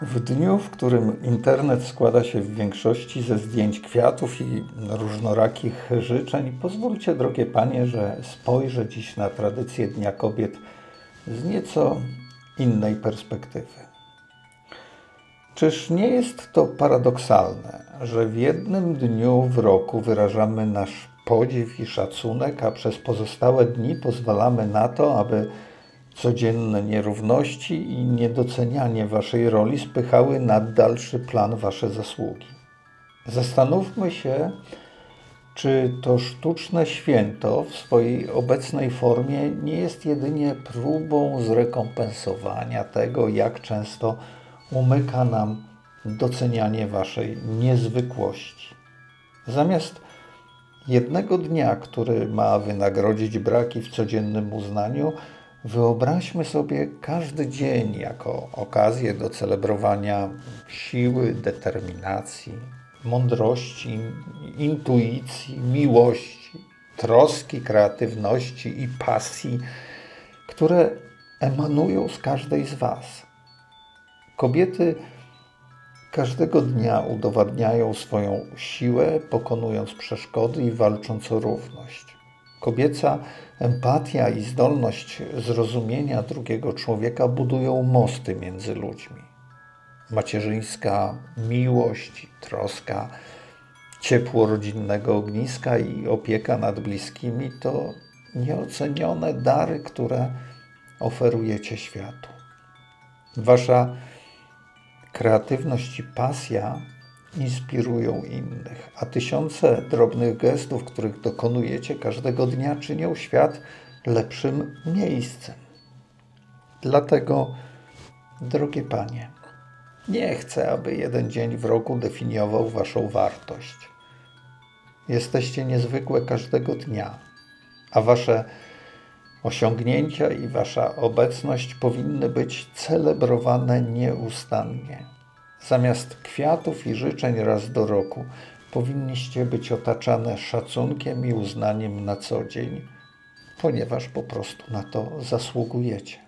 W dniu, w którym internet składa się w większości ze zdjęć kwiatów i różnorakich życzeń, pozwólcie, drogie panie, że spojrzę dziś na tradycję Dnia Kobiet z nieco innej perspektywy. Czyż nie jest to paradoksalne, że w jednym dniu w roku wyrażamy nasz podziw i szacunek, a przez pozostałe dni pozwalamy na to, aby codzienne nierówności i niedocenianie waszej roli spychały na dalszy plan wasze zasługi? Zastanówmy się, czy to sztuczne święto w swojej obecnej formie nie jest jedynie próbą zrekompensowania tego, jak często umyka nam docenianie waszej niezwykłości. Zamiast jednego dnia, który ma wynagrodzić braki w codziennym uznaniu, wyobraźmy sobie każdy dzień jako okazję do celebrowania siły, determinacji, mądrości, intuicji, miłości, troski, kreatywności i pasji, które emanują z każdej z Was. Kobiety każdego dnia udowadniają swoją siłę, pokonując przeszkody i walcząc o równość. Kobieca empatia i zdolność zrozumienia drugiego człowieka budują mosty między ludźmi. Macierzyńska miłość, troska, ciepło rodzinnego ogniska i opieka nad bliskimi to nieocenione dary, które oferujecie światu. Wasza kreatywność i pasja inspirują innych, a tysiące drobnych gestów, których dokonujecie każdego dnia, czynią świat lepszym miejscem. Dlatego, drogie panie, nie chcę, aby jeden dzień w roku definiował waszą wartość. Jesteście niezwykłe każdego dnia, a wasze osiągnięcia i wasza obecność powinny być celebrowane nieustannie. Zamiast kwiatów i życzeń raz do roku powinniście być otaczane szacunkiem i uznaniem na co dzień, ponieważ po prostu na to zasługujecie.